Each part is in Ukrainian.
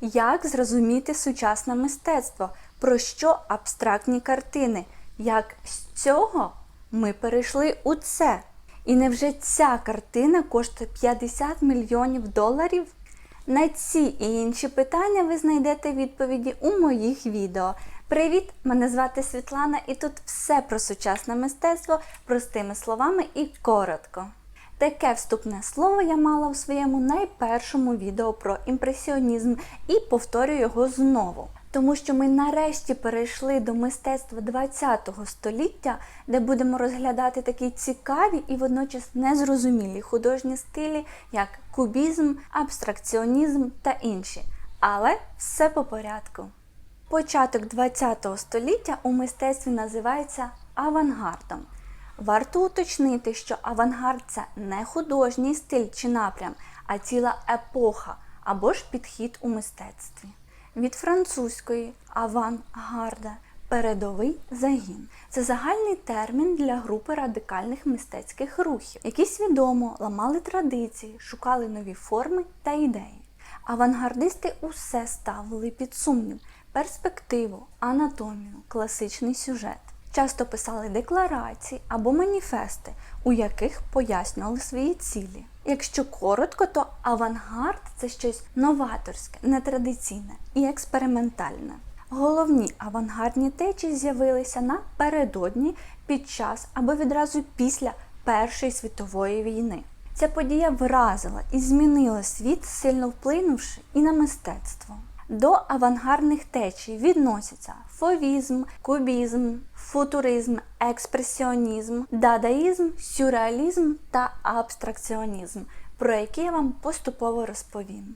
Як зрозуміти сучасне мистецтво? Про що абстрактні картини? Як з цього ми перейшли у це? І невже ця картина коштує 50 мільйонів доларів? На ці і інші питання ви знайдете відповіді у моїх відео. Привіт! Мене звати Світлана, і тут все про сучасне мистецтво простими словами і коротко. Таке вступне слово я мала в своєму найпершому відео про імпресіонізм і повторюю його знову. Тому що ми нарешті перейшли до мистецтва ХХ століття, де будемо розглядати такі цікаві і водночас незрозумілі художні стилі, як кубізм, абстракціонізм та інші. Але все по порядку. Початок ХХ століття у мистецтві називається авангардом. Варто уточнити, що авангард це не художній стиль чи напрям, а ціла епоха або ж підхід у мистецтві. Від французької авангарда передовий загін. Це загальний термін для групи радикальних мистецьких рухів, які свідомо ламали традиції, шукали нові форми та ідеї. Авангардисти усе ставили під сумнів перспективу, анатомію, класичний сюжет. Часто писали декларації або маніфести, у яких пояснювали свої цілі. Якщо коротко, то авангард це щось новаторське, нетрадиційне і експериментальне. Головні авангардні течії з'явилися напередодні, під час або відразу після Першої світової війни. Ця подія вразила і змінила світ, сильно вплинувши і на мистецтво. До авангардних течій відносяться фовізм, кубізм, футуризм, експресіонізм, дадаїзм, сюрреалізм та абстракціонізм, про які я вам поступово розповім.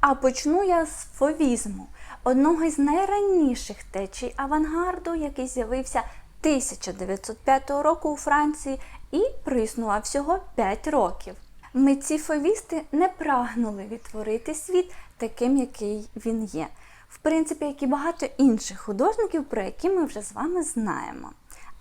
А почну я з фовізму, одного з найраніших течій авангарду, який з'явився 1905 року у Франції і проіснував всього 5 років. Митці фовісти не прагнули відтворити світ таким, який він є. В принципі, як і багато інших художників, про які ми вже з вами знаємо.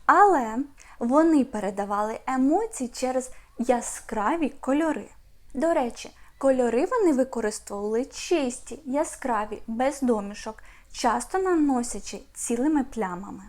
Але вони передавали емоції через яскраві кольори. До речі, кольори вони використовували чисті, яскраві, без домішок, часто наносячи цілими плямами.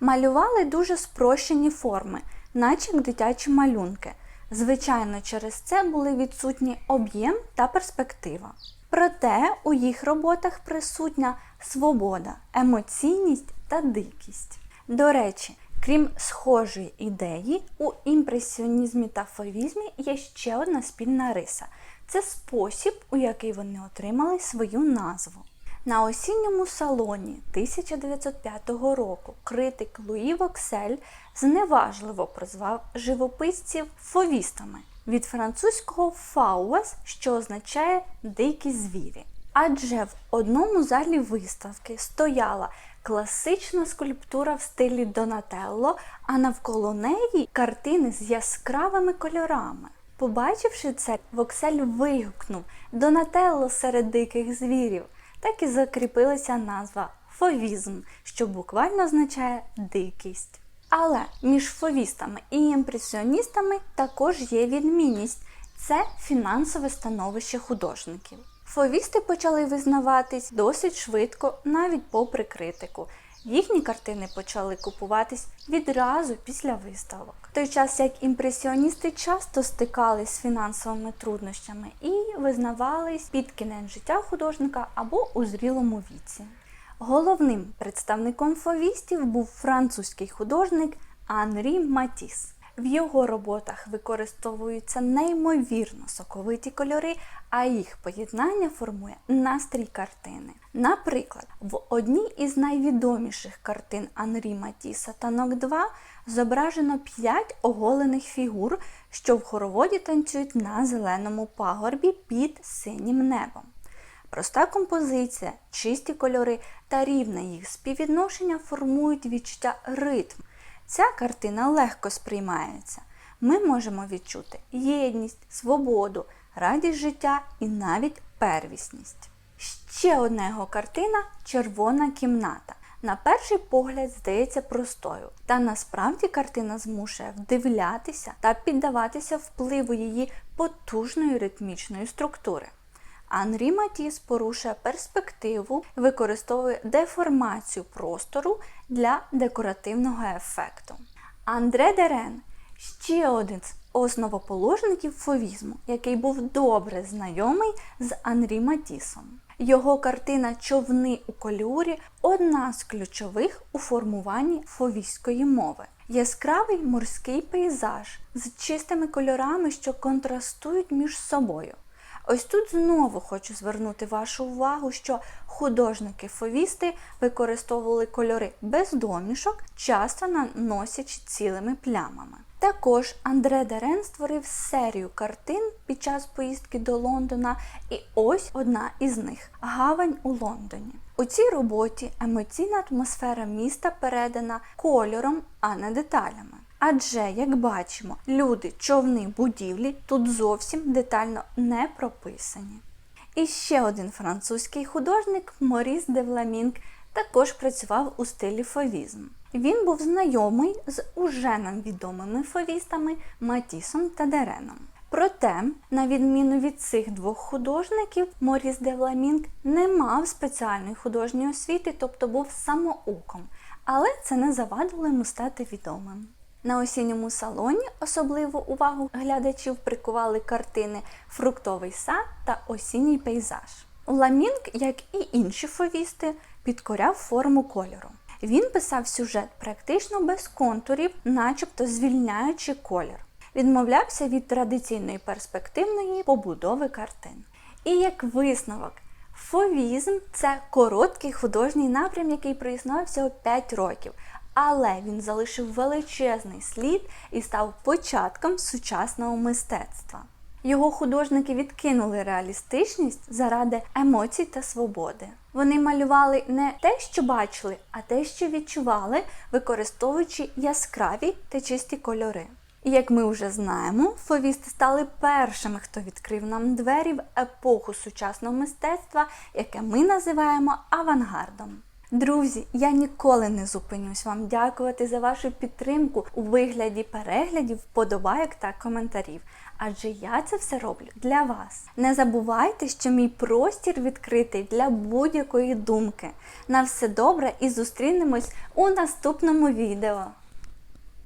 Малювали дуже спрощені форми, наче дитячі малюнки. Звичайно, через це були відсутні об'єм та перспектива. Проте у їх роботах присутня свобода, емоційність та дикість. До речі, крім схожої ідеї, у імпресіонізмі та фовізмі є ще одна спільна риса це спосіб, у який вони отримали свою назву. На осінньому салоні 1905 року критик Луї Воксель зневажливо прозвав живописців фовістами від французького фауас, що означає дикі звірі. Адже в одному залі виставки стояла класична скульптура в стилі Донателло, а навколо неї картини з яскравими кольорами. Побачивши це, Воксель вигукнув Донателло серед диких звірів. Так і закріпилася назва фовізм, що буквально означає дикість. Але між фовістами і імпресіоністами також є відмінність це фінансове становище художників. Фовісти почали визнаватись досить швидко, навіть попри критику. Їхні картини почали купуватись відразу після виставок. В той час як імпресіоністи часто стикались з фінансовими труднощами і визнавались під кінець життя художника або у зрілому віці. Головним представником фовістів був французький художник Анрі Матіс. В його роботах використовуються неймовірно соковиті кольори, а їх поєднання формує настрій картини. Наприклад, в одній із найвідоміших картин Анрі Матіса «Танок 2» зображено 5 оголених фігур, що в хороводі танцюють на зеленому пагорбі під синім небом. Проста композиція, чисті кольори та рівне їх співвідношення формують відчуття ритму. Ця картина легко сприймається. Ми можемо відчути єдність, свободу, радість життя і навіть первісність. Ще одна його картина червона кімната. На перший погляд здається простою, та насправді картина змушує вдивлятися та піддаватися впливу її потужної ритмічної структури. Анрі Матіс порушує перспективу, використовує деформацію простору для декоративного ефекту. Андре Дерен ще один з основоположників фовізму, який був добре знайомий з Анрі Матісом. Його картина Човни у кольорі одна з ключових у формуванні фовійської мови. Яскравий морський пейзаж з чистими кольорами, що контрастують між собою. Ось тут знову хочу звернути вашу увагу, що художники-фовісти використовували кольори без домішок, часто наносячи цілими плямами. Також Андре Дерен створив серію картин під час поїздки до Лондона, і ось одна із них Гавань у Лондоні. У цій роботі емоційна атмосфера міста передана кольором, а не деталями. Адже, як бачимо, люди, човни, будівлі тут зовсім детально не прописані. І ще один французький художник Моріс де Вламінг також працював у стилі фовізм. Він був знайомий з уже нам відомими фовістами Матісом та Дереном. Проте, на відміну від цих двох художників, Моріс де Вламінг не мав спеціальної художньої освіти, тобто був самоуком, але це не завадило йому стати відомим. На осінньому салоні особливу увагу глядачів прикували картини Фруктовий сад та осінній пейзаж. Ламінг, як і інші фовісти, підкоряв форму кольору. Він писав сюжет практично без контурів, начебто звільняючи колір. Відмовлявся від традиційної перспективної побудови картин. І як висновок, фовізм це короткий художній напрям, який проіснував всього 5 років, але він залишив величезний слід і став початком сучасного мистецтва. Його художники відкинули реалістичність заради емоцій та свободи. Вони малювали не те, що бачили, а те, що відчували, використовуючи яскраві та чисті кольори. І як ми вже знаємо, фовісти стали першими, хто відкрив нам двері в епоху сучасного мистецтва, яке ми називаємо авангардом. Друзі, я ніколи не зупинюсь вам дякувати за вашу підтримку у вигляді переглядів, вподобайок та коментарів. Адже я це все роблю для вас. Не забувайте, що мій простір відкритий для будь-якої думки. На все добре і зустрінемось у наступному відео.